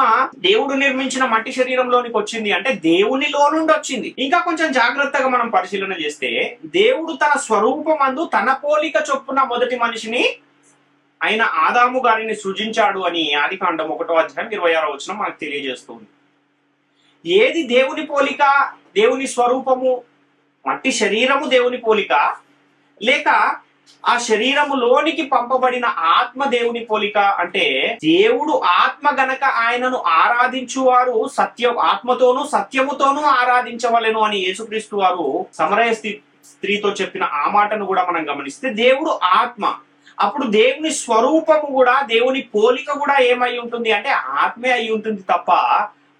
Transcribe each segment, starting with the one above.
ఆత్మ దేవుడు నిర్మించిన మట్టి శరీరంలోనికి వచ్చింది అంటే దేవునిలో నుండి వచ్చింది. ఇంకా కొంచెం జాగ్రత్తగా మనం పరిశీలన చేస్తే దేవుడు తన స్వరూపమందు తన పోలిక చొప్పున మొదటి మనిషిని ఆయన ఆదాము గారిని సృజించాడు అని ఆది కాండం ఒకటో అధ్యాయం ఇరవై ఆరో వచ్చిన మనకు తెలియజేస్తుంది. ఏది దేవుని పోలిక దేవుని స్వరూపము మట్టి శరీరము దేవుని పోలిక లేక ఆ శరీరములోనికి పంపబడిన ఆత్మ దేవుని పోలిక అంటే దేవుడు ఆత్మ గనక ఆయనను ఆరాధించువారు సత్య ఆత్మతోనూ సత్యముతోనూ ఆరాధించవలెను అని యేసుక్రీస్తు వారు సమరయ స్థి- స్త్రీతో చెప్పిన ఆ మాటను కూడా మనం గమనిస్తే దేవుడు ఆత్మ. అప్పుడు దేవుని స్వరూపము కూడా దేవుని పోలిక కూడా ఏమై ఉంటుంది అంటే ఆత్మే అయి ఉంటుంది తప్ప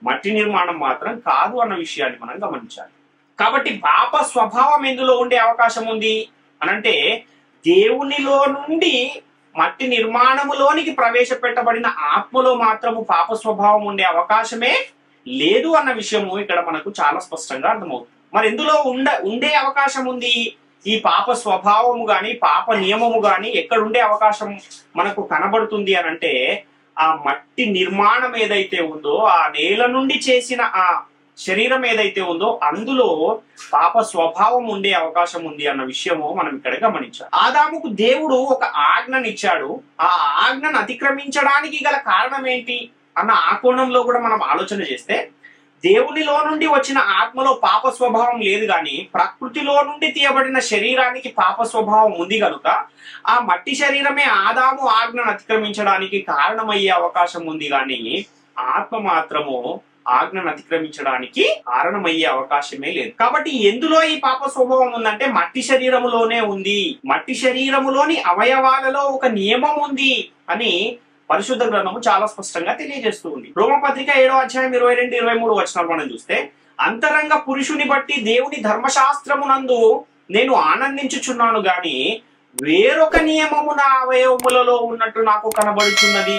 మట్టి నిర్మాణం మాత్రం కాదు అన్న విషయాన్ని మనం గమనించాలి. కాబట్టి పాప స్వభావం ఎందులో ఉండే అవకాశం ఉంది? అనంటే దేవునిలో నుండి మట్టి నిర్మాణములోనికి ప్రవేశపెట్టబడిన ఆత్మలో మాత్రము పాప స్వభావం ఉండే అవకాశమే లేదు అన్న విషయము ఇక్కడ మనకు చాలా స్పష్టంగా అర్థమవుతుంది. మరి ఎందులో ఉండ ఉండే అవకాశం ఉంది? ఈ పాప స్వభావము గాని పాప నియమము గాని ఎక్కడ ఉండే అవకాశం మనకు కనబడుతుంది అని అంటే ఆ మట్టి నిర్మాణం ఏదైతే ఉందో ఆ నేల నుండి చేసిన ఆ శరీరం ఏదైతే ఉందో అందులో పాప స్వభావం ఉండే అవకాశం ఉంది అన్న విషయము మనం ఇక్కడ గమనించాలి. ఆదాముకు దేవుడు ఒక ఆజ్ఞనిచ్చాడు. ఆ ఆజ్ఞను అతిక్రమించడానికి గల కారణం ఏంటి అన్న ఆ కోణంలో కూడా మనం ఆలోచన చేస్తే దేవునిలో నుండి వచ్చిన ఆత్మలో పాప స్వభావం లేదు గాని ప్రకృతిలో నుండి తీయబడిన శరీరానికి పాప స్వభావం ఉంది కనుక ఆ మట్టి శరీరమే ఆదాము ఆజ్ఞను అతిక్రమించడానికి కారణమయ్యే అవకాశం ఉంది గాని ఆత్మ మాత్రము ఆజ్ఞను అతిక్రమించడానికి కారణమయ్యే అవకాశమే లేదు. కాబట్టి ఎందులో ఈ పాప స్వభావం ఉందంటే మట్టి శరీరములోనే ఉంది. మట్టి శరీరములోని అవయవాలలో ఒక నియమం ఉంది అని పరిశుద్ధ గ్రంథము చాలా స్పష్టంగా తెలియజేస్తూ ఉంది. రోమపత్రిక ఏడో అధ్యాయం ఇరవై రెండు ఇరవై మూడు వచనాలు మనం చూస్తే అంతరంగ పురుషుని బట్టి దేవుని ధర్మశాస్త్రమునందు నేను ఆనందించుచున్నాను గాని వేరొక నియమము నా అవయవములలో ఉన్నట్టు నాకు కనబడుచున్నది.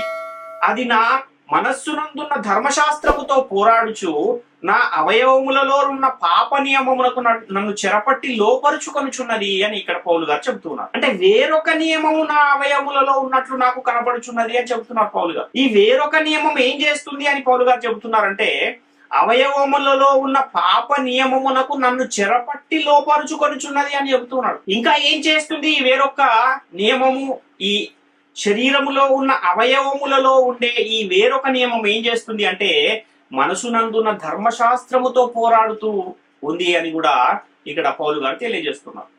అది నా మనస్సునందున్న ధర్మశాస్త్రముతో పోరాడుచు నా అవయవములలో ఉన్న పాప నియమమునకు నన్ను- చెరపట్టి లోపరుచుకొనుచున్నది అని ఇక్కడ పౌలు గారు చెబుతున్నారు. అంటే వేరొక నియమము నా అవయవములలో ఉన్నట్లు నాకు కనబడుచున్నది అని చెబుతున్నారు పౌలు గారు. ఈ వేరొక నియమం ఏం చేస్తుంది అని పౌలు గారు చెబుతున్నారంటే అవయవములలో ఉన్న పాప నియమమునకు నన్ను చెరపట్టి లోపరుచుకొనుచున్నది అని చెబుతున్నాడు ఇంకా ఏం చేస్తుంది ఈ వేరొక నియమము? ఈ శరీరములో ఉన్న అవయవములలో ఉండే ఈ వేరొక నియమం ఏం చేస్తుంది అంటే మనసునందున్న ధర్మశాస్త్రముతో పోరాడుతూ ఉంది అని కూడా ఇక్కడ పౌలు గారు తెలియజేస్తున్నారు.